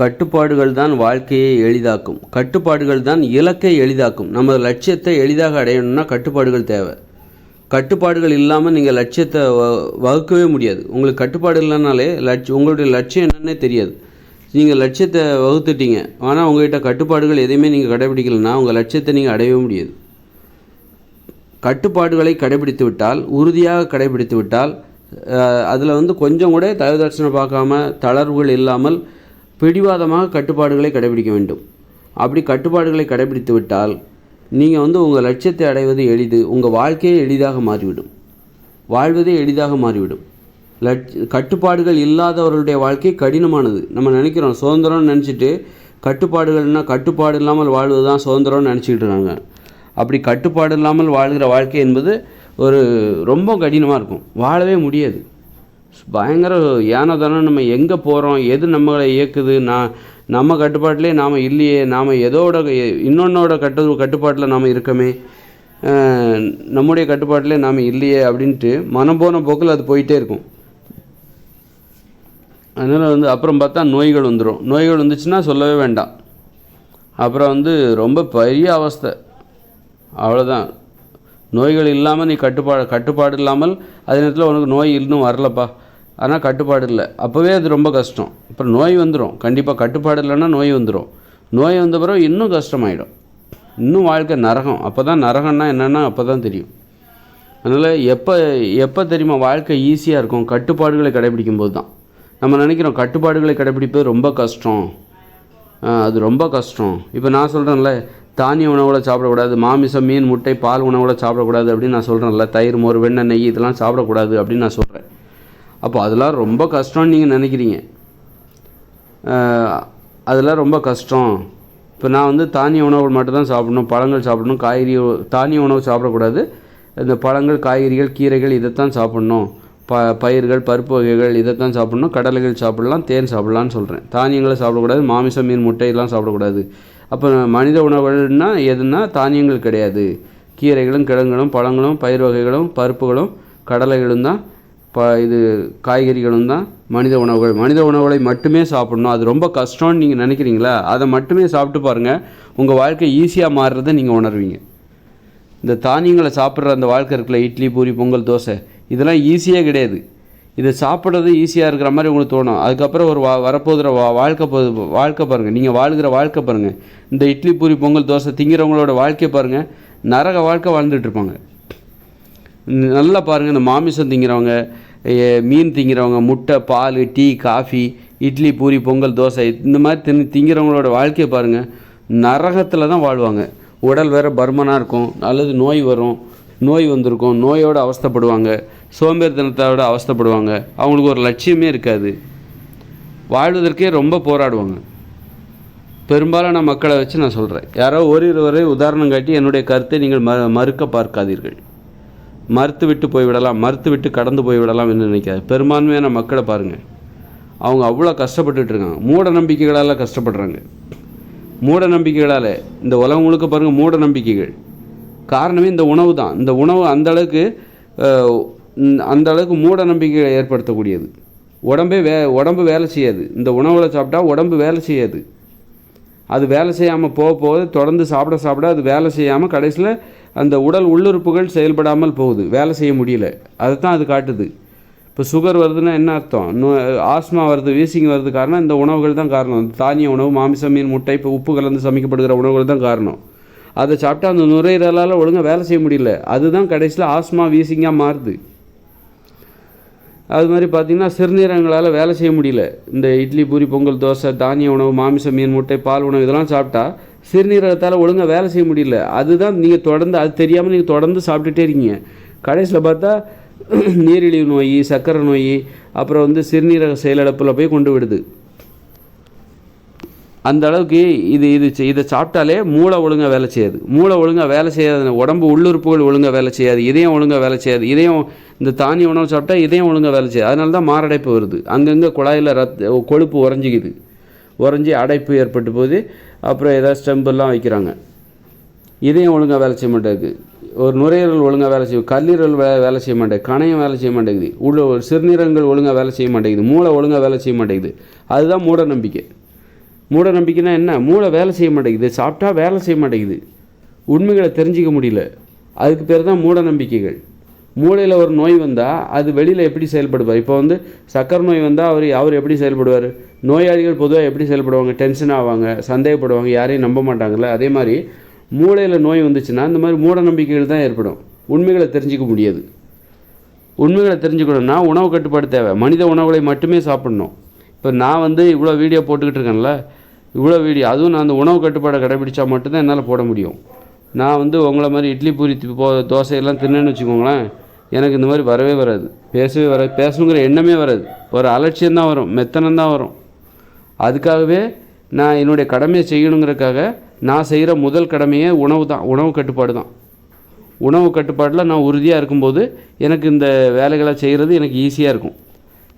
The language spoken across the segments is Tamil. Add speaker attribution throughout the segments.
Speaker 1: கட்டுப்பாடுகள் தான் வாழ்க்கையை எளிதாக்கும். கட்டுப்பாடுகள் தான் இலக்கை எளிதாக்கும். நம்ம லட்சியத்தை எளிதாக அடையணும்னா கட்டுப்பாடுகள் தேவை. கட்டுப்பாடுகள் இல்லாமல் நீங்கள் லட்சியத்தை வ வகுக்கவே முடியாது. உங்களுக்கு கட்டுப்பாடு இல்லைனாலே லட்ச உங்களுடைய லட்சியம் என்னன்னே தெரியாது. நீங்கள் லட்சியத்தை வகுத்துட்டீங்க. ஆனால் உங்கள்கிட்ட கட்டுப்பாடுகள் எதையுமே நீங்கள் கடைபிடிக்கலைன்னா உங்கள் லட்சியத்தை நீங்கள் அடையவே முடியாது. கட்டுப்பாடுகளை கடைபிடித்து விட்டால் உறுதியாக கடைபிடித்து விட்டால் அதில் வந்து கொஞ்சம் கூட தயவுதர்சனம் பார்க்காம தளர்வுகள் இல்லாமல் பிடிவாதமாக கட்டுப்பாடுகளை கடைபிடிக்க வேண்டும். அப்படி கட்டுப்பாடுகளை கடைபிடித்து விட்டால் நீங்கள் வந்து உங்கள் லட்சியத்தை அடைவது எளிது உங்கள் வாழ்க்கையே எளிதாக மாறிவிடும். வாழ்வதே எளிதாக மாறிவிடும். லட்ச கட்டுப்பாடுகள் இல்லாதவர்களுடைய வாழ்க்கை கடினமானது. நம்ம நினைக்கிறோம் சுதந்திரம்னு நினச்சிட்டு கட்டுப்பாடுகள்னால் கட்டுப்பாடு இல்லாமல் வாழ்வது தான் சுதந்திரம்னு நினச்சிக்கிட்டு இருக்காங்க. அப்படி கட்டுப்பாடு இல்லாமல் வாழ்கிற வாழ்க்கை என்பது ஒரு ரொம்ப கடினமாக இருக்கும். வாழவே முடியாது. பயங்கர ஏனோ தானே நம்ம எங்கே போகிறோம் எது நம்மளை இயக்குது நான் நம்ம கட்டுப்பாட்டிலே நாம் இல்லையே நாம் எதோட இன்னொன்னோட கட்டு கட்டுப்பாட்டில் நாம் இருக்கமே நம்முடைய கட்டுப்பாட்டிலே நாம் இல்லையே அப்படின்ட்டு மனம் போன போக்கில் அது போயிட்டே இருக்கும். அதனால் வந்து அப்புறம் பார்த்தா நோய்கள் வந்துடும் நோய்கள் வந்துச்சுன்னா சொல்லவே வேண்டாம். அப்புறம் வந்து ரொம்ப பெரிய அவஸ்தை. அவ்வளோதான் நோய்கள் இல்லாமல் நீ கட்டுப்பாடு கட்டுப்பாடு இல்லாமல் அதே நேரத்தில் உனக்கு நோய் இன்னும் வரலப்பா. ஆனால் கட்டுப்பாடு இல்லை. அப்போவே அது ரொம்ப கஷ்டம். அப்புறம் நோய் வந்துடும் கண்டிப்பாக கட்டுப்பாடு இல்லைன்னா நோய் வந்துடும் நோய் வந்த பிறகு இன்னும் கஷ்டமாயிடும். இன்னும் வாழ்க்கை நரகம். அப்போ தான் நரகம்னா என்னென்னா அப்போ தான் தெரியும். அதனால் எப்போ எப்போ தெரியுமா? வாழ்க்கை ஈஸியாக இருக்கும். கட்டுப்பாடுகளை கடைபிடிக்கும் போது தான் நம்ம நினைக்கிறோம் கட்டுப்பாடுகளை கடைபிடிப்பது ரொம்ப கஷ்டம். அது ரொம்ப கஷ்டம். இப்போ நான் சொல்கிறேன்ல தானிய உணவுகளை சாப்பிடக்கூடாது மாமிசம் மீன் முட்டை பால் உணவுகளை சாப்பிடக்கூடாது அப்படின்னு நான் சொல்கிறேன்ல தயிர் மோர் வெண்ணெய் நெய் இதெல்லாம் சாப்பிடக்கூடாது அப்படின்னு நான் சொல்கிறேன் அப்போ அதெல்லாம் ரொம்ப கஷ்டம்னு நீங்கள் நினைக்கிறீங்க. அதெல்லாம் ரொம்ப கஷ்டம். இப்போ நான் வந்து தானிய உணவுகள் மட்டும்தான் சாப்பிடணும் பழங்கள் சாப்பிடணும் காய்கறி தானிய உணவு சாப்பிடக்கூடாது. இந்த பழங்கள் காய்கறிகள் கீரைகள் இதைத்தான் சாப்பிட்ணும். ப பயிர்கள் பருப்பு வகைகள் இதைத்தான் சாப்பிட்ணும். கடலைகள் சாப்பிடலாம் தேன் சாப்பிட்லான்னு சொல்கிறேன் தானியங்களை சாப்பிடக்கூடாது மாமிசம் மீன் முட்டை இதெல்லாம் சாப்பிடக்கூடாது. அப்போ மனித உணவுகள்னா எதுனா தானியங்கள் கிடையாது. கீரைகளும் கிழங்குகளும் பழங்களும் பயிர் வகைகளும் பருப்புகளும் கடலைகளும் தான் ப இது காய்கறிகளும் தான் மனித உணவுகள். மனித உணவுகளை மட்டுமே சாப்பிடணும். அது ரொம்ப கஷ்டம்னு நீங்கள் நினைக்கிறீங்களா? அதை மட்டுமே சாப்பிட்டு பாருங்கள் உங்கள் வாழ்க்கை ஈஸியாக மாறுறதை நீங்கள் உணர்வீங்க. இந்த தானியங்களை சாப்பிட்ற அந்த வாழ்க்கை இருக்குல்ல? இட்லி பூரி பொங்கல் தோசை. இதெல்லாம் ஈஸியே கிடையாது. இதை சாப்பிட்றது ஈஸியாக இருக்கிற மாதிரி உங்களுக்கு தோணும். அதுக்கப்புறம் ஒரு வா வரப்போகிற வா வாழ்க்கை போ வாழ்க்கை பாருங்கள் நீங்கள் வாழ்கிற வாழ்க்கை பாருங்கள் இந்த இட்லி பூரி பொங்கல் தோசை திங்கிறவங்களோட வாழ்க்கையை பாருங்கள் நரக வாழ்க்கை வாழ்ந்துட்டுருப்பாங்க நல்லா பாருங்கள் இந்த மாமிசம் திங்கிறவங்க மீன் திங்கிறவங்க முட்டை பால் டீ காஃபி இட்லி பூரி பொங்கல் தோசை இந்த மாதிரி தின் திங்கிறவங்களோட வாழ்க்கையை பாருங்கள் நரகத்தில் தான் வாழ்வாங்க. உடல் வேறு பருமனாக இருக்கும் அல்லது நோய் வரும் நோய் வந்திருக்கும் நோயோடு அவஸ்தைப்படுவாங்க சோம்பேறித்தனத்தோட அவஸ்தைப்படுவாங்க அவங்களுக்கு ஒரு லட்சியமே இருக்காது. வாழ்வதற்கே ரொம்ப போராடுவாங்க. பெரும்பாலான மக்களை வச்சு நான் சொல்கிறேன் யாரோ ஒரு இருவரை உதாரணம் காட்டி என்னுடைய கருத்தை நீங்கள் ம மறுக்க பார்க்காதீர்கள். மறுத்து விட்டு போய்விடலாம் மறுத்து விட்டு கடந்து போய்விடலாம் என்று நினைக்காது. பெரும்பான்மையான மக்களை பாருங்கள் அவங்க அவ்வளோ கஷ்டப்பட்டுட்டு இருக்காங்க. மூட நம்பிக்கைகளால் கஷ்டப்படுறாங்க. மூட நம்பிக்கைகளால் இந்த உலகம் முழுக்க பாருங்கள் மூட நம்பிக்கைகள். காரணமே இந்த உணவு தான். இந்த உணவு அந்த அளவுக்கு அந்த அளவுக்கு மூட நம்பிக்கைகளை ஏற்படுத்தக்கூடியது. உடம்பே வே உடம்பு வேலை செய்யாது. இந்த உணவில் சாப்பிட்டா உடம்பு வேலை செய்யாது. அது வேலை செய்யாமல் போக போக தொடர்ந்து சாப்பிட சாப்பிட அது வேலை செய்யாமல் கடைசியில் அந்த உடல் உள்ளுறுப்புகள் செயல்படாமல் போகுது. வேலை செய்ய முடியல. அதை தான் அது காட்டுது. இப்போ சுகர் வருதுன்னா என்ன அர்த்தம்? நோ ஆஸ்மா வருது வீசிங் வருது காரணம் இந்த உணவுகள் தான் காரணம். தானிய உணவு மாமிசம் மீன் முட்டை இப்போ உப்பு கலந்து சமைக்கப்படுகிற உணவுகள் தான் காரணம். அதை சாப்பிட்டா அந்த நுரையீரலால் ஒழுங்காக வேலை செய்ய முடியல. அதுதான் கடைசியில் ஆஸ்மா வீசிங்காக மாறுது. அது மாதிரி பார்த்திங்கன்னா சிறுநீரகங்களால் வேலை செய்ய முடியல. இந்த இட்லி பூரி பொங்கல் தோசை தானிய உணவு மாமிசம் மீன் முட்டை பால் உணவு இதெல்லாம் சாப்பிட்டா சிறுநீரகத்தால் ஒழுங்காக வேலை செய்ய முடியல. அதுதான் நீங்கள் தொடர்ந்து அது தெரியாமல் நீங்கள் தொடர்ந்து சாப்பிட்டுட்டே இருக்கீங்க. கடைசியில் பார்த்தா நீரிழிவு நோய் சர்க்கரை நோய் அப்புறம் வந்து சிறுநீரக செயலிழப்பில் போய் கொண்டு விடுது. அந்த அளவுக்கு இது இது இதை சாப்பிட்டாலே மூளை ஒழுங்காக வேலை செய்யாது. மூளை ஒழுங்காக வேலை செய்யாது உடம்பு உள்ளுறுப்புகள் ஒழுங்காக வேலை செய்யாது. இதயம் ஒழுங்காக வேலை செய்யாது. இதயம் இந்த தானிய உணவு சாப்பிட்டா இதயம் ஒழுங்காக வேலை செய்யாது. அதனால தான் மாரடைப்பு வருது. அங்கங்கே குழாயில் ரத்த கொழுப்பு உறைஞ்சிக்குது. உறைஞ்சி அடைப்பு ஏற்பட்டு போது அப்புறம் ஏதாவது ஸ்டெம்பெல்லாம் வைக்கிறாங்க. இதையும் ஒழுங்காக வேலை செய்ய மாட்டேங்குது. ஒரு நுரையீரல் ஒழுங்காக வேலை செய்யும் கல்லீரல் வே வேலை செய்ய மாட்டேங்குது கணையம் வேலை செய்ய மாட்டேங்குது உள்ள சிறுநீரங்கள் ஒழுங்காக வேலை செய்ய மாட்டேங்குது மூளை ஒழுங்காக வேலை செய்ய மாட்டேங்குது. அதுதான் மூட நம்பிக்கை. மூட நம்பிக்கைனா என்ன? மூளை வேலை செய்ய மாட்டேங்குது சாப்பிட்டா வேலை செய்ய மாட்டேங்குது. உண்மைகளை தெரிஞ்சிக்க முடியல. அதுக்கு பேர் தான் மூட நம்பிக்கைகள். மூளையில் ஒரு நோய் வந்தால் அது வெளியில் எப்படி செயல்படுவார்? இப்போ வந்து சக்கரை நோய் வந்தால் அவர் அவர் எப்படி செயல்படுவார்? நோயாளிகள் பொதுவாக எப்படி செயல்படுவாங்க? டென்ஷன் ஆவாங்க சந்தேகப்படுவாங்க யாரையும் நம்ப மாட்டாங்கல்ல? அதே மாதிரி மூளையில் நோய் வந்துச்சுன்னா இந்த மாதிரி மூட நம்பிக்கைகள் தான் ஏற்படும். உண்மைகளை தெரிஞ்சிக்க முடியாது. உண்மைகளை தெரிஞ்சுக்கணும்னா உணவு கட்டுப்பாடு தேவை. மனித உணவுகளை மட்டுமே சாப்பிடணும். இப்போ நான் வந்து இவ்வளோ வீடியோ போட்டுக்கிட்டு இருக்கேன்ல இவ்வளோ வீடியோ அதுவும் நான் அந்த உணவு கட்டுப்பாடை கடைபிடிச்சா மட்டும்தான் என்னால் போட முடியும். நான் வந்து உங்களை மாதிரி இட்லி பூரி போ தோசையெல்லாம் தின்னேன்னு வச்சுக்கோங்களேன் எனக்கு இந்த மாதிரி வரவே வராது. பேசவே வராது. பேசணுங்கிற எண்ணமே வராது. ஒரு அலட்சியம்தான் வரும். மெத்தனம் தான் வரும். அதுக்காகவே நான் என்னுடைய கடமையை செய்யணுங்கிறதுக்காக நான் செய்கிற முதல் கடமையே உணவு தான். உணவு கட்டுப்பாடு தான். உணவு கட்டுப்பாட்டில் நான் உறுதியாக இருக்கும்போது எனக்கு இந்த வேலைகளை செய்கிறது எனக்கு ஈஸியாக இருக்கும்.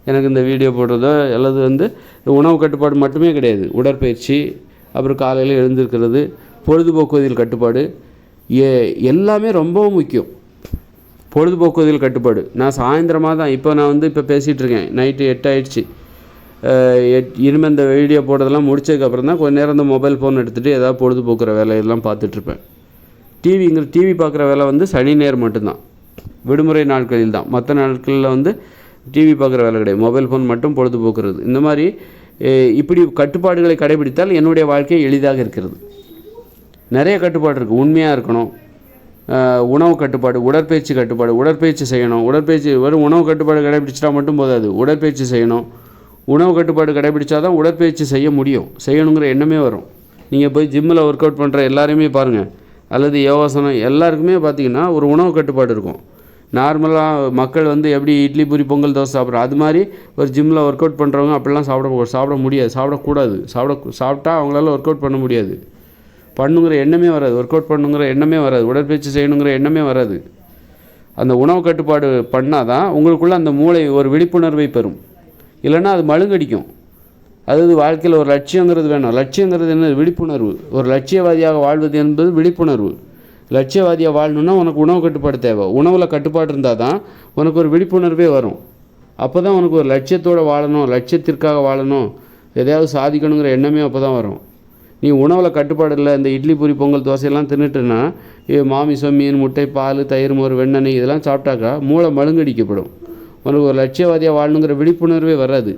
Speaker 1: எனக்கு இந்த வீடியோ போடுறதோ அல்லது வந்து உணவு கட்டுப்பாடு மட்டுமே கிடையாது. உடற்பயிற்சி அப்புறம் காலையில் எழுந்திருக்கிறது பொழுதுபோக்குவதில் கட்டுப்பாடு ஏ எல்லாமே ரொம்பவும் முக்கியம். பொழுதுபோக்குவதில் கட்டுப்பாடு. நான் சாயந்தரமாக தான் இப்போ நான் வந்து இப்போ பேசிகிட்ருக்கேன் நைட்டு எட்டு ஆயிடுச்சு எட் இனிமேல் இந்த வீடியோ போட்டதெல்லாம் முடிச்சதுக்கப்புறம் தான் கொஞ்ச நேரம் இந்த மொபைல் ஃபோன் எடுத்துகிட்டு ஏதாவது பொழுதுபோக்குற வேலையெல்லாம் பார்த்துட்ருப்பேன் டிவிங்கிற டிவி பார்க்குற வேலை வந்து சனி நேரம் மட்டும்தான். விடுமுறை நாட்களில் தான். மற்ற நாட்களில் வந்து டிவி பார்க்குற வேலை கிடையாது. மொபைல் ஃபோன் மட்டும் பொழுதுபோக்குறது. இந்த மாதிரி இப்படி கட்டுப்பாடுகளை கடைபிடித்தால் என்னுடைய வாழ்க்கை எளிதாக இருக்கிறது. நிறைய கட்டுப்பாடு இருக்குது உண்மையாக இருக்கணும். உணவு கட்டுப்பாடு உடற்பயிற்சி கட்டுப்பாடு உடற்பயிற்சி செய்யணும். உடற்பயிற்சி வெறும் உணவு கட்டுப்பாடு கடைபிடிச்சிட்டா மட்டும் போதாது. உடற்பயிற்சி செய்யணும். உணவு கட்டுப்பாடு கடைபிடிச்சா தான் உடற்பயிற்சி செய்ய முடியும். செய்யணுங்கிற எண்ணமே வரும். நீங்கள் போய் ஜிம்மில் ஒர்க் அவுட் பண்ணுற எல்லாரையுமே பாருங்கள் அல்லது யோகாசனம் எல்லாருக்குமே பார்த்தீங்கன்னா ஒரு உணவு கட்டுப்பாடு இருக்கும். நார்மலாக மக்கள் வந்து எப்படி இட்லி பூரி பொங்கல் தோசை சாப்பிட்றோம் அது மாதிரி ஒரு ஜிம்மில் ஒர்க் அவுட் பண்ணுறவங்க அப்படிலாம் சாப்பிட சாப்பிட முடியாது. சாப்பிடக்கூடாது. சாப்பிட சாப்பிட்டா அவங்களால ஒர்க் அவுட் பண்ண முடியாது. பண்ணுங்கிற எண்ணமே வராது. ஒர்க் அவுட் பண்ணுங்கிற எண்ணமே வராது. உடற்பயிற்சி செய்யணுங்கிற எண்ணமே வராது. அந்த உணவு கட்டுப்பாடு பண்ணால் தான் உங்களுக்குள்ளே அந்த மூளை ஒரு விழிப்புணர்வை பெறும். இல்லைன்னா அது மழுங்கடிக்கும். அதாவது வாழ்க்கையில் ஒரு லட்சியங்கிறது வேணும். லட்சியங்கிறது என்ன விழிப்புணர்வு. ஒரு லட்சியவாதியாக வாழ்வது என்பது விழிப்புணர்வு. லட்சியவாதியாக வாழணும்னா உனக்கு உணவு கட்டுப்பாடு தேவை. உணவில் கட்டுப்பாடு இருந்தால் தான் உனக்கு ஒரு விழிப்புணர்வே வரும். அப்போ தான் உனக்கு ஒரு லட்சியத்தோடு வாழணும். லட்சியத்திற்காக வாழணும். எதையாவது சாதிக்கணுங்கிற எண்ணமே அப்போ தான் வரும். நீ உணவில் கட்டுப்பாடு இல்லை இந்த இட்லி பூரி பொங்கல் தோசையெல்லாம் தின்னுட்டுன்னா மாமிசம் மீன் முட்டை பால் தயிர் மோர் வெண்ணெய் இதெல்லாம் சாப்பிட்டாக்கா மூளை மழுங்கடிக்கப்படும். உனக்கு ஒரு லட்சியவாதியாக வாழணுங்கிற விழிப்புணர்வே வராது.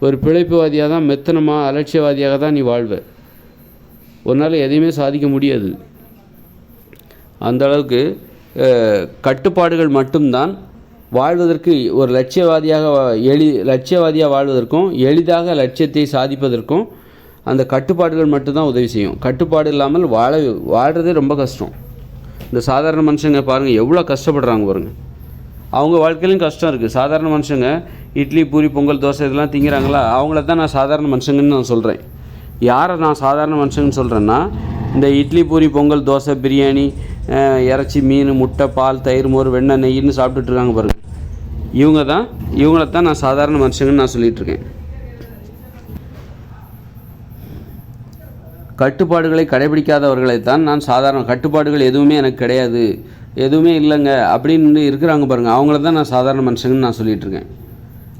Speaker 1: ஒரு பிழைப்புவாதியாக தான் மெத்தனமாக அலட்சியவாதியாக தான் நீ வாழ்வ. உன்னால் எதையுமே சாதிக்க முடியாது. அந்த அளவுக்கு கட்டுப்பாடுகள் மட்டும்தான் வாழ்வதற்கு ஒரு லட்சியவாதியாக வா- எளி லட்சியவாதியாக வாழ்வதற்கும் எளிதாக லட்சியத்தை சாதிப்பதற்கும் அந்த கட்டுப்பாடுகள் மட்டும்தான் உதவி செய்யும். கட்டுப்பாடு இல்லாமல் வாழ வாழ்கிறதே ரொம்ப கஷ்டம். இந்த சாதாரண மனுஷங்க பாருங்கள் எவ்வளோ கஷ்டப்படுறாங்க பாருங்கள் அவங்க வாழ்க்கையிலும் கஷ்டம் இருக்குது சாதாரண மனுஷங்க இட்லி பூரி பொங்கல் தோசை இதெல்லாம் திங்கிறாங்களா? அவங்கள தான் நான் சாதாரண மனுஷங்கன்னு நான் சொல்கிறேன் யாரை நான் சாதாரண மனுஷங்கன்னு சொல்கிறேன்னா இந்த இட்லி பூரி பொங்கல் தோசை பிரியாணி இறச்சி இறைச்சி மீன் முட்டை பால் தயிர் மோர் வெண்ணெய் நெய்ன்னு சாப்பிட்டுட்டு இருக்காங்க இவங்க தான் இவங்கள தான் நான் சாதாரண மனுஷங்கன்னு நான் சொல்லிகிட்ருக்கேன் கட்டுப்பாடுகளை கடைபிடிக்காதவர்களைத்தான் நான் சாதாரண கட்டுப்பாடுகள் எதுவுமே எனக்கு கிடையாது. எதுவுமே இல்லைங்க. அப்படின்னு இருக்கிறாங்க பாருங்கள் அவங்கள தான் நான் சாதாரண மனுஷங்கன்னு நான் சொல்லிகிட்ருக்கேன்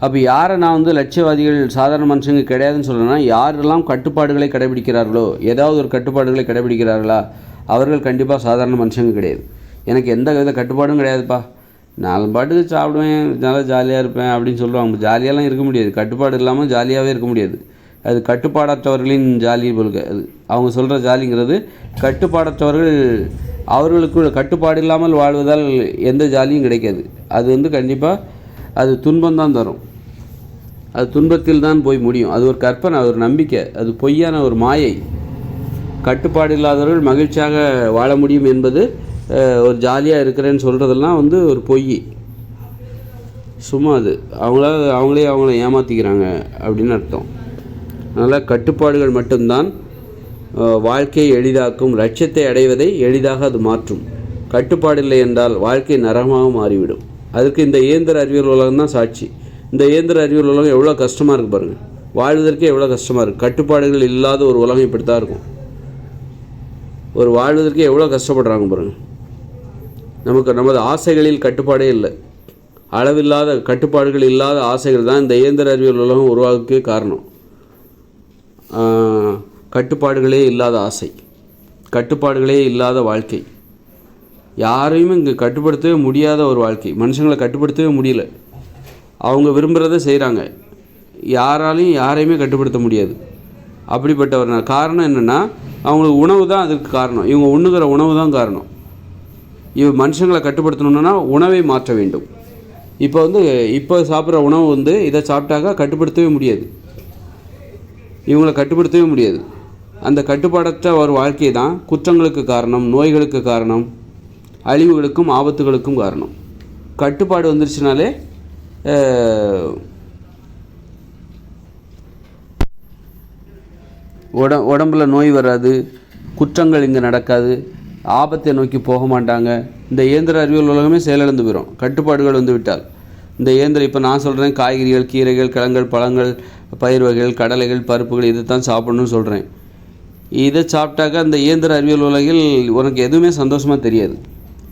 Speaker 1: அப்போ யாரை நான் வந்து லட்சியவாதிகள் சாதாரண மனுஷங்க கிடையாதுன்னு சொல்கிறேன்னா யாரெல்லாம் கட்டுப்பாடுகளை கடைபிடிக்கிறார்களோ ஏதாவது ஒரு கட்டுப்பாடுகளை கடைபிடிக்கிறார்களா அவர்கள் கண்டிப்பாக சாதாரண மனுஷங்க கிடையாது. எனக்கு எந்த வித கட்டுப்பாடும் கிடையாதுப்பா. நான் பாட்டுக்கு சாப்பிடுவேன் நல்லா ஜாலியாக இருப்பேன் அப்படின்னு சொல்லுவாங்க. ஜாலியாலாம் இருக்க முடியாது. கட்டுப்பாடு இல்லாமல் ஜாலியாகவே இருக்க முடியாது. அது கட்டுப்பாடற்றவர்களின் ஜாலி போலுக. அது அவங்க சொல்கிற ஜாலிங்கிறது கட்டுப்பாடற்றவர்கள் அவர்களுக்கு கட்டுப்பாடு இல்லாமல் வாழ்வதால் எந்த ஜாலியும் கிடைக்காது. அது வந்து கண்டிப்பாக அது துன்பம் தான் தரும். அது துன்பத்தில் தான் போய் முடியும். அது ஒரு கற்பனை அது ஒரு நம்பிக்கை அது பொய்யான ஒரு மாயை. கட்டுப்பாடு இல்லாதவர்கள் மகிழ்ச்சியாக வாழ முடியும் என்பது ஒரு ஜாலியாக இருக்கிறேன்னு சொல்கிறதெல்லாம் வந்து ஒரு பொய். சும்மா அது. அவங்கள அவங்களே அவங்கள ஏமாற்றிக்கிறாங்க அப்படின்னு அர்த்தம். அதனால் கட்டுப்பாடுகள் மட்டும்தான் வாழ்க்கையை எளிதாக்கும் லட்சியத்தை அடைவதை எளிதாக அது மாற்றும். கட்டுப்பாடு இல்லை என்றால் வாழ்க்கை நரகமாக மாறிவிடும். அதுக்கு இந்த இயந்திர அறிவியல் உலகம் தான் சாட்சி. இந்த இயந்திர அறிவியல் உலகம் எவ்வளோ கஷ்டமாக இருக்குது பாருங்கள் வாழ்வதற்கே எவ்வளோ கஷ்டமாக இருக்குது கட்டுப்பாடுகள் இல்லாத ஒரு உலகம் இப்படி தான் இருக்கும். ஒரு வாழ்வதற்கே எவ்வளோ கஷ்டப்படுறாங்க பாருங்கள் நமக்கு நமது ஆசைகளில் கட்டுப்பாடே இல்லை. அளவில்லாத கட்டுப்பாடுகள் இல்லாத ஆசைகள் தான் இந்த இயந்திர அறிவியல் உலகம் உருவாக்கே காரணம். கட்டுப்பாடுகளே இல்லாத ஆசை கட்டுப்பாடுகளே இல்லாத வாழ்க்கை. யாரையும் இங்கே கட்டுப்படுத்தவே முடியாத ஒரு வாழ்க்கை. மனுஷங்களை கட்டுப்படுத்தவே முடியல. அவங்க விரும்புகிறத செய்கிறாங்க யாராலையும் யாரையுமே கட்டுப்படுத்த முடியாது. அப்படிப்பட்ட ஒரு காரணம் என்னென்னா அவங்களுக்கு உணவு தான் அதுக்கு காரணம். இவங்க உண்ணுகிற உணவு தான் காரணம். இவ மனுஷங்களை கட்டுப்படுத்தணுன்னா உணவை மாற்ற வேண்டும். இப்போ வந்து இப்போ சாப்பிட்ற உணவு வந்து இதை சாப்பிட்டாக்கா கட்டுப்படுத்தவே முடியாது. இவங்களை கட்டுப்படுத்தவே முடியாது. அந்த கட்டுப்பாடற்ற ஒரு வாழ்க்கை தான் குற்றங்களுக்கு காரணம் நோய்களுக்கு காரணம் அழிவுகளுக்கும் ஆபத்துகளுக்கும் காரணம். கட்டுப்பாடு வந்துருச்சுனாலே உட உடம்புல நோய் வராது குற்றங்கள் இங்கே நடக்காது ஆபத்தை நோக்கி போக மாட்டாங்க. இந்த இயந்திர அறிவியல் உலகமே செயலிழந்து போயிடும் கட்டுப்பாடுகள் வந்து விட்டால் இந்த இயந்திரம் இப்போ நான் சொல்கிறேன் காய்கறிகள் கீரைகள் கிழங்கள் பழங்கள் பயிர் வகைகள் கடலைகள் பருப்புகள் இதை தான் சாப்பிடணும்னு சொல்கிறேன் இதை சாப்பிட்டாக்கா அந்த இயந்திர அறிவியல் உலகில் உனக்கு எதுவுமே சந்தோஷமாக தெரியாது.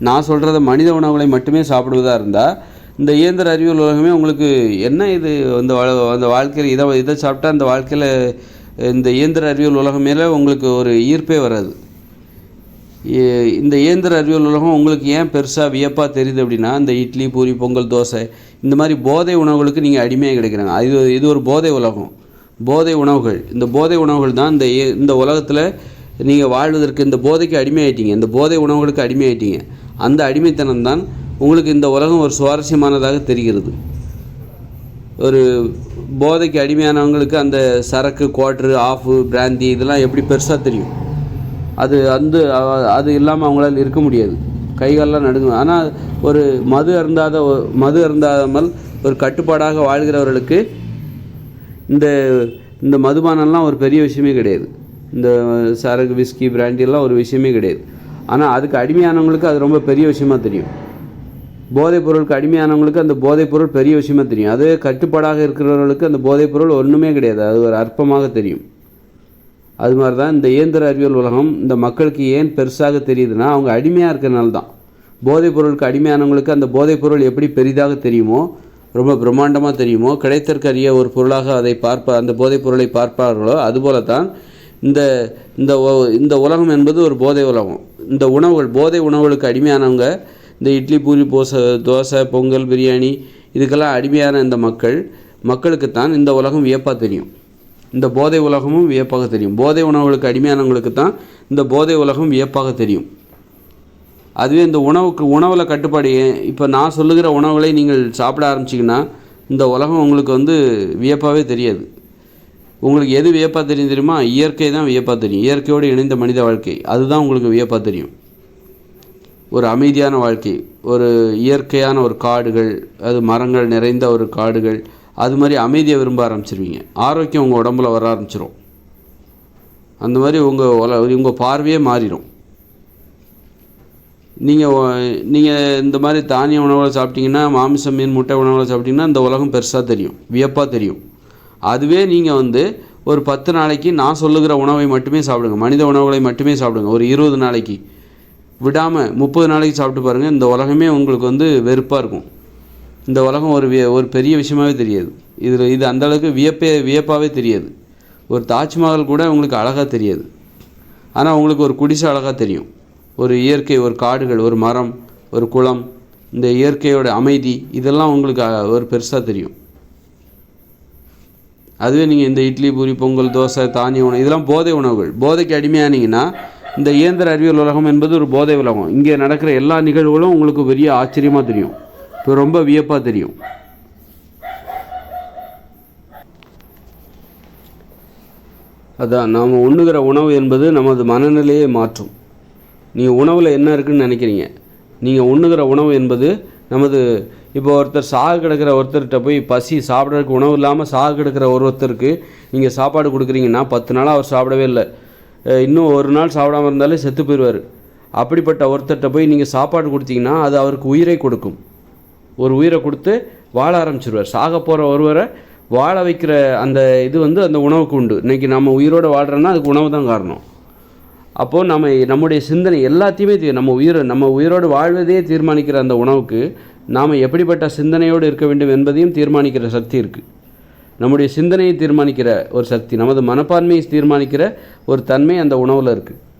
Speaker 1: நான் சொல்கிறத மனித உணவுகளை மட்டுமே சாப்பிடுவதாக இருந்தால் இந்த இயந்திர அறிவியல் உலகமே உங்களுக்கு என்ன இது அந்த வாழ அந்த வாழ்க்கையில் இதை இதை சாப்பிட்டா அந்த வாழ்க்கையில் இந்த இயந்திர அறிவியல் உலகம் மேலே உங்களுக்கு ஒரு ஈர்ப்பே வராது. இந்த இயந்திர அறிவியல் உலகம் உங்களுக்கு ஏன் பெருசாக வியப்பாக தெரியுது அப்படின்னா இந்த இட்லி பூரி பொங்கல் தோசை இந்த மாதிரி போதை உணவுகளுக்கு நீங்கள் அடிமையாக கிடைக்கிறாங்க. இது இது ஒரு போதை உலகம். போதை உணவுகள். இந்த போதை உணவுகள் தான் இந்த இந்த உலகத்தில் நீங்கள் வாழ்வதற்கு இந்த போதைக்கு அடிமையாயிட்டீங்க. இந்த போதை உணவுகளுக்கு அடிமையாயிட்டீங்க. அந்த அடிமைத்தனம் தான் உங்களுக்கு இந்த உலகம் ஒரு சுவாரஸ்யமானதாக தெரிகிறது. ஒரு போதைக்கு அடிமையானவங்களுக்கு அந்த சரக்கு குவாட்ரு ஆஃபு பிராந்தி இதெல்லாம் எப்படி பெருசாக தெரியும்? அது அந்த அது இல்லாமல் அவங்களால இருக்க முடியாது. கைகாலெலாம் நடுங்கும் ஆனால் ஒரு மது அருந்தாத மது அருந்தாமல் ஒரு கட்டுப்பாடாக வாழ்கிறவர்களுக்கு இந்த இந்த மதுபானம்லாம் ஒரு பெரிய விஷயமே கிடையாது. இந்த சரகு விஸ்கி பிராண்டிலாம் ஒரு விஷயமே கிடையாது. ஆனால் அதுக்கு அடிமையானவங்களுக்கு அது ரொம்ப பெரிய விஷயமா தெரியும். போதைப் பொருளுக்கு அடிமையானவங்களுக்கு அந்த போதைப் பொருள் பெரிய விஷயமா தெரியும். அதே கட்டுப்பாடாக இருக்கிறவர்களுக்கு அந்த போதைப் பொருள் ஒன்றுமே கிடையாது. அது ஒரு அற்பமாக தெரியும். அது மாதிரி தான் இந்த இயந்திர அறிவியல் உலகம் இந்த மக்களுக்கு ஏன் பெருசாக தெரியுதுன்னா அவங்க அடிமையாக இருக்கிறனால தான் போதைப் பொருளுக்கு அடிமையானவங்களுக்கு அந்த போதைப் பொருள் எப்படி பெரிதாக தெரியுமோ ரொம்ப பிரம்மாண்டமாக தெரியுமோ கிடைத்தற்கரிய ஒரு பொருளாக அதை பார்ப்ப அந்த போதைப் பொருளை பார்ப்பார்களோ அதுபோல தான் இந்த இந்த இந்த உலகம் என்பது ஒரு போதை உலகம். இந்த உணவுகள் போதை உணவுகளுக்கு அடிமையானவங்க இந்த இட்லி பூரி போசை தோசை பொங்கல் பிரியாணி இதுக்கெல்லாம் அடிமையான இந்த மக்கள் மக்களுக்குத்தான் இந்த உலகம் வியப்பாக தெரியும். இந்த போதை உலகமும் வியப்பாக தெரியும். போதை உணவுகளுக்கு அடிமையானவங்களுக்கு தான் இந்த போதை உலகம் வியப்பாக தெரியும். அதுவே இந்த உணவுக்கு உணவில் கட்டுப்பாடு இப்போ நான் சொல்லுகிற உணவுகளை நீங்கள் சாப்பிட ஆரம்பிச்சிங்கன்னா இந்த உலகம் உங்களுக்கு வந்து வியப்பாகவே தெரியாது. உங்களுக்கு எது வியப்பாக தெரியும் தெரியுமா? இயற்கை தான் வியப்பாக தெரியும். இயற்கையோடு இணைந்த மனித வாழ்க்கை. அதுதான் உங்களுக்கு வியப்பாக தெரியும். ஒரு அமைதியான வாழ்க்கை ஒரு இயற்கையான ஒரு காடுகள் அது மரங்கள் நிறைந்த ஒரு காடுகள் அது மாதிரி அமைதியை விரும்ப ஆரம்பிச்சிருவீங்க. ஆரோக்கியம் உங்கள் உடம்புல வர ஆரம்பிச்சிடும் அந்த மாதிரி உங்கள் உல உங்கள் பார்வையே மாறிடும் நீங்கள் நீங்கள் இந்த மாதிரி தானிய உணவுகளை சாப்பிட்டீங்கன்னா மாமிசம் மீன் முட்டை உணவுகளை சாப்பிட்டீங்கன்னா இந்த உலகம் பெருசாக தெரியும். வியப்பாக தெரியும். அதுவே நீங்கள் வந்து ஒரு பத்து நாளைக்கு நான் சொல்லுகிற உணவை மட்டுமே சாப்பிடுங்க. மனித உணவுகளை மட்டுமே சாப்பிடுங்க. ஒரு இருபது நாளைக்கு. விடாமல் முப்பது நாளைக்கு சாப்பிட்டு பாருங்கள் இந்த உலகமே உங்களுக்கு வந்து வெறுப்பாக இருக்கும். இந்த உலகம் ஒரு விய ஒரு பெரிய விஷயமாகவே தெரியாது. இதில் இது அந்த அளவுக்கு வியப்பே வியப்பாகவே தெரியாது. ஒரு தாஜ்மஹால் கூட உங்களுக்கு அழகாக தெரியாது. ஆனால் உங்களுக்கு ஒரு குடிசை அழகாக தெரியும். ஒரு இயற்கை ஒரு காடுகள் ஒரு மரம் ஒரு குளம் இந்த இயற்கையோட அமைதி இதெல்லாம் உங்களுக்கு ஒரு பெருசாக தெரியும். அதுவே நீங்கள் இந்த இட்லி பூரி பொங்கல் தோசை தானிய உணவு இதெல்லாம் போதை உணவுகள். போதைக்கு அடிமையானீங்கன்னா இந்த இயந்திர அறிவியல் உலகம் என்பது ஒரு போதை உலகம். இங்கே நடக்கிற எல்லா நிகழ்வுகளும் உங்களுக்கு பெரிய ஆச்சரியமாக தெரியும். இப்போ ரொம்ப வியப்பாக தெரியும். அதான் நாம் உண்ணுகிற உணவு என்பது நமது மனநிலையை மாற்றும். நீங்கள் உணவில் என்ன இருக்குன்னு நினைக்கிறீங்க? நீங்கள் உண்ணுகிற உணவு என்பது நமது இப்போ ஒருத்தர் சாக கிடக்கிற ஒருத்தர்கிட்ட போய் பசி சாப்பிட்றதுக்கு உணவு இல்லாமல் சாக கிடக்கிற ஒருத்தருக்கு நீங்கள் சாப்பாடு கொடுக்குறீங்கன்னா பத்து நாளாக அவர் சாப்பிடவே இல்லை. இன்னும் ஒரு நாள் சாப்பிடாம இருந்தாலே செத்து போயிடுவார் அப்படிப்பட்ட ஒருத்தர்கிட்ட போய் நீங்கள் சாப்பாடு கொடுத்தீங்கன்னா அது அவருக்கு உயிரை கொடுக்கும். ஒரு உயிரை கொடுத்து வாழ ஆரம்பிச்சிருவார். சாக போகிற ஒருவரை வாழ வைக்கிற அந்த இது வந்து அந்த உணவுக்கு உண்டு. இன்னைக்கு நம்ம உயிரோடு வாழ்கிறோன்னா அதுக்கு உணவு தான் காரணம். அப்போது நம்ம நம்முடைய சிந்தனை எல்லாத்தையுமே தீ- நம்ம உயிரை நம்ம உயிரோடு வாழ்வதே தீர்மானிக்கிற அந்த உணவுக்கு நாம் எப்படிப்பட்ட சிந்தனையோடு இருக்க வேண்டும் என்பதையும் தீர்மானிக்கிற சக்தி இருக்குது நம்முடைய சிந்தனையை தீர்மானிக்கிற ஒரு சக்தி நமது மனப்பான்மையை தீர்மானிக்கிற ஒரு தன்மை அந்த உணவில் இருக்குது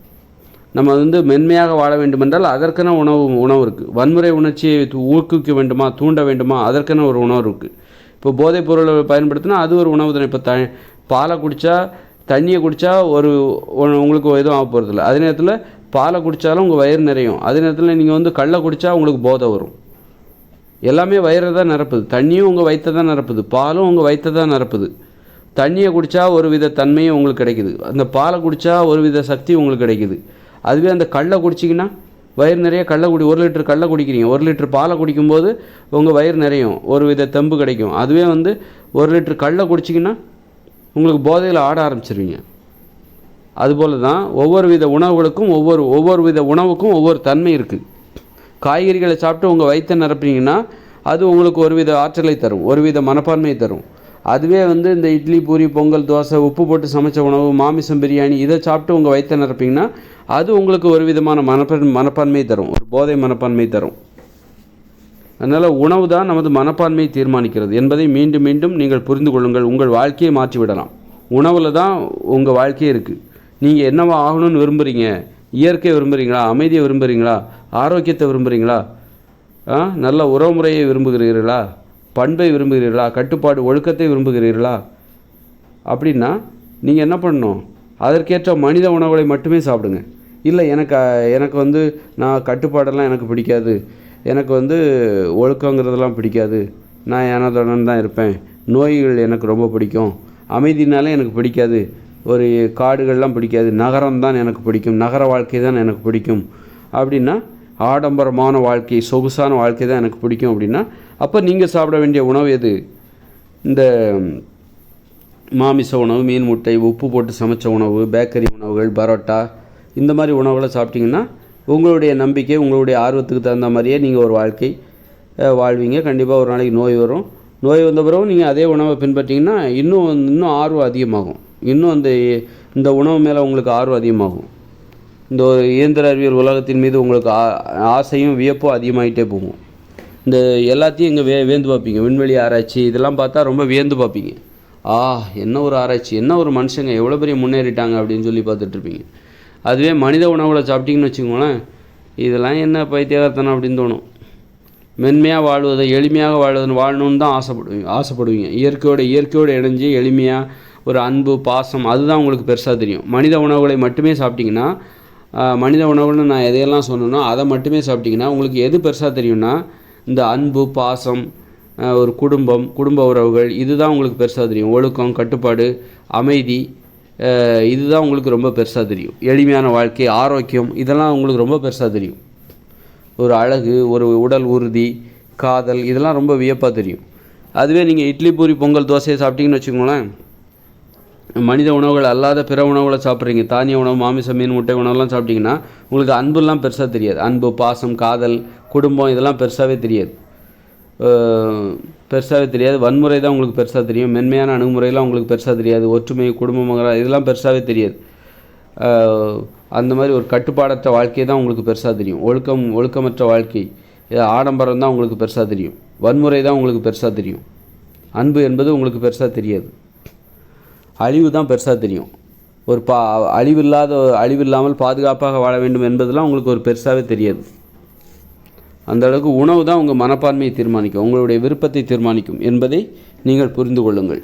Speaker 1: நம்ம வந்து மென்மையாக வாழ வேண்டுமென்றால் அதற்கென உணவு உணவு இருக்குது வன்முறை உணர்ச்சியை ஊக்குவிக்க வேண்டுமா தூண்ட வேண்டுமா அதற்கென ஒரு உணவு இருக்குது இப்போ போதைப் பொருளை பயன்படுத்தினா அது ஒரு உணவு தானே. இப்போ த பாலை குடித்தா தண்ணியை குடித்தா ஒரு உங்களுக்கு எதுவும் ஆக போகிறதில்ல அதே நேரத்தில் பாலை குடித்தாலும் உங்கள் வயிறு நிறையும். அதே நேரத்தில் நீங்கள் வந்து கல்லை குடித்தா உங்களுக்கு போதை வரும். எல்லாமே வயிறை தான் நிரப்புது. தண்ணியும் உங்கள் வயிற்றை தான் நிரப்புது. பாலும் உங்கள் வயிற்றை தான் நிரப்புது. தண்ணியை குடித்தா ஒரு வித தன்மையும் உங்களுக்கு கிடைக்குது. அந்த பாலை குடித்தா ஒரு வித சக்தி உங்களுக்கு கிடைக்குது. அதுவே அந்த கல்லை குடிச்சிங்கன்னா வயிறு நிறைய கள்ள குடி ஒரு லிட்டர் கள்ள குடிக்கிறீங்க. ஒரு லிட்டர் பாலை குடிக்கும்போது உங்கள் வயிறு நிறையும். ஒரு வித தெம்பு கிடைக்கும். அதுவே வந்து ஒரு லிட்டர் கள்ள குடிச்சிங்கன்னா உங்களுக்கு போதையில் ஆட ஆரம்பிச்சிருவீங்க. அதுபோல் தான் ஒவ்வொரு வித உணவுகளுக்கும் ஒவ்வொரு ஒவ்வொரு வித உணவுக்கும் ஒவ்வொரு தன்மை இருக்குது காய்கறிகளை சாப்பிட்டு உங்கள் வயிற்றை நிரப்புனீங்கன்னா அது உங்களுக்கு ஒரு வித ஆற்றலை தரும். ஒரு வித மனப்பான்மையை தரும். அதுவே வந்து இந்த இட்லி பூரி பொங்கல் தோசை உப்பு போட்டு சமைச்ச உணவு மாமிசம் பிரியாணி இதை சாப்பிட்டு உங்கள் வயிற்றை நிரப்பிங்கன்னா அது உங்களுக்கு ஒரு விதமான மனப்பான் மனப்பான்மை தரும். ஒரு போதை மனப்பான்மை தரும். அதனால் உணவு தான் நமது மனப்பான்மையை தீர்மானிக்கிறது. என்பதை மீண்டும் மீண்டும் நீங்கள் புரிந்து கொள்ளுங்கள். உங்கள் வாழ்க்கையை மாற்றிவிடலாம் உணவில் தான் உங்கள் வாழ்க்கையே இருக்குது நீங்கள் என்னவா ஆகணும்னு விரும்புகிறீங்க இயற்கையை விரும்புகிறீங்களா அமைதியை விரும்புகிறீங்களா ஆரோக்கியத்தை விரும்புகிறீங்களா ஆ? நல்ல உறவுமுறையை விரும்புகிறீர்களா? பண்பை விரும்புகிறீர்களா? கட்டுப்பாடு ஒழுக்கத்தை விரும்புகிறீர்களா? அப்படின்னா நீங்கள் என்ன பண்ணணும்? அதற்கேற்ற மனித உணவுகளை மட்டுமே சாப்பிடுங்க. இல்லை எனக்கு எனக்கு வந்து நான் கட்டுப்பாடெல்லாம் எனக்கு பிடிக்காது. எனக்கு வந்து ஒழுக்கங்கிறதெல்லாம் பிடிக்காது. நான் எனதுடன் தான் இருப்பேன். நோய்கள் எனக்கு ரொம்ப பிடிக்கும். அமைதினாலே எனக்கு பிடிக்காது. ஒரு காடுகள்லாம் பிடிக்காது. நகரம் தான் எனக்கு பிடிக்கும். நகர வாழ்க்கை தான் எனக்கு பிடிக்கும். அப்படின்னா ஆடம்பரமான வாழ்க்கை சொகுசான வாழ்க்கை தான் எனக்கு பிடிக்கும் அப்படின்னா அப்போ நீங்கள் சாப்பிட வேண்டிய உணவு எது? இந்த மாமிச உணவு மீன் முட்டை உப்பு போட்டு சமைச்ச உணவு பேக்கரி உணவுகள் பரோட்டா இந்த மாதிரி உணவுகளை சாப்பிட்டிங்கன்னா உங்களுடைய நம்பிக்கை உங்களுடைய ஆர்வத்துக்கு தகுந்த மாதிரியே நீங்கள் ஒரு வாழ்க்கை வாழ்வீங்க. கண்டிப்பாக ஒரு நாளைக்கு நோய் வரும். நோய் வந்த பிறகு நீங்கள் அதே உணவை பின்பற்றிங்கன்னா இன்னும் இன்னும் ஆர்வம் அதிகமாகும். இன்னும் அந்த இந்த உணவு மேலே உங்களுக்கு ஆர்வம் அதிகமாகும். இந்த ஒரு இயந்திர அறிவியல் உலகத்தின் மீது உங்களுக்கு ஆ- ஆசையும் வியப்பும் அதிகமாகிட்டே போகும். இந்த எல்லாத்தையும் இங்கே வே வேந்து பார்ப்பீங்க. விண்வெளி ஆராய்ச்சி இதெல்லாம் பார்த்தா ரொம்ப வியந்து பார்ப்பீங்க. ஆ என்ன ஒரு ஆராய்ச்சி என்ன ஒரு மனுஷங்க எவ்வளோ பெரிய முன்னேறிட்டாங்க அப்படின்னு சொல்லி பார்த்துட்ருப்பீங்க அதுவே மனித உணவுகளை சாப்பிட்டீங்கன்னு வச்சுக்கோங்களேன் இதெல்லாம் என்ன பைத்தியகாரத்தனம் அப்படின்னு தோணும். மென்மையாக வாழ்வதை எளிமையாக வாழ்வதன் வாழணும்னு தான் ஆசைப்படுவீங்க ஆசைப்படுவீங்க. இயற்கையோட இயற்கையோடு இணைஞ்சு எளிமையாக ஒரு அன்பு பாசம் அதுதான் உங்களுக்கு பெருசாக தெரியும். மனித உணவுகளை மட்டுமே சாப்பிட்டீங்கன்னா மனித உணவுன்னு நான் எதையெல்லாம் சொன்னேனோ அதை மட்டுமே சாப்பிட்டீங்கன்னா உங்களுக்கு எது பெருசாக தெரியும்னா இந்த அன்பு பாசம் ஒரு குடும்பம் குடும்ப உறவுகள் இதுதான் உங்களுக்கு பெருசாக தெரியும். ஒழுக்கம் கட்டுப்பாடு அமைதி இதுதான் உங்களுக்கு ரொம்ப பெருசாக தெரியும். எளிமையான வாழ்க்கை ஆரோக்கியம் இதெல்லாம் உங்களுக்கு ரொம்ப பெருசாக தெரியும். ஒரு அழகு ஒரு உடல் உறுதி காதல் இதெல்லாம் ரொம்ப வியப்பாக தெரியும். அதுவே நீங்கள் இட்லி பூரி பொங்கல் தோசையை சாப்பிட்டீங்கன்னு வச்சுக்கோங்களேன் மனித உணவுகள் அல்லாத பிற உணவுகளை சாப்பிட்றீங்க. தானிய உணவு மாமிசம் மீன் முட்டை உணவுலாம் சாப்பிட்டீங்கன்னா உங்களுக்கு அன்புலாம் பெருசாக தெரியாது. அன்பு பாசம் காதல் குடும்பம் இதெல்லாம் பெருசாகவே தெரியாது. பெருசாகவே தெரியாது. வன்முறை தான் உங்களுக்கு பெருசாக தெரியும். மென்மையான அணுகுமுறையெல்லாம் உங்களுக்கு பெருசாக தெரியாது. ஒற்றுமை குடும்பம் இதெல்லாம் பெருசாகவே தெரியாது. அந்த மாதிரி ஒரு கட்டுப்பாடற்ற வாழ்க்கை தான் உங்களுக்கு பெருசாக தெரியும். ஒழுக்கம் ஒழுக்கமற்ற வாழ்க்கை. இது ஆடம்பரம் தான் உங்களுக்கு பெருசாக தெரியும். வன்முறை தான் உங்களுக்கு பெருசாக தெரியும். அன்பு என்பது உங்களுக்கு பெருசாக தெரியாது. அழிவு தான் பெருசாக தெரியும். ஒரு பா அழிவில்லாத அழிவில்லாமல் பாதுகாப்பாக வாழ வேண்டும் என்பதெல்லாம் உங்களுக்கு ஒரு பெருசாகவே தெரியாது. அந்த அளவுக்கு உணவு தான் உங்கள் மனப்பான்மையை தீர்மானிக்கும் உங்களுடைய விருப்பத்தை தீர்மானிக்கும் என்பதை நீங்கள் புரிந்து கொள்ளுங்கள்.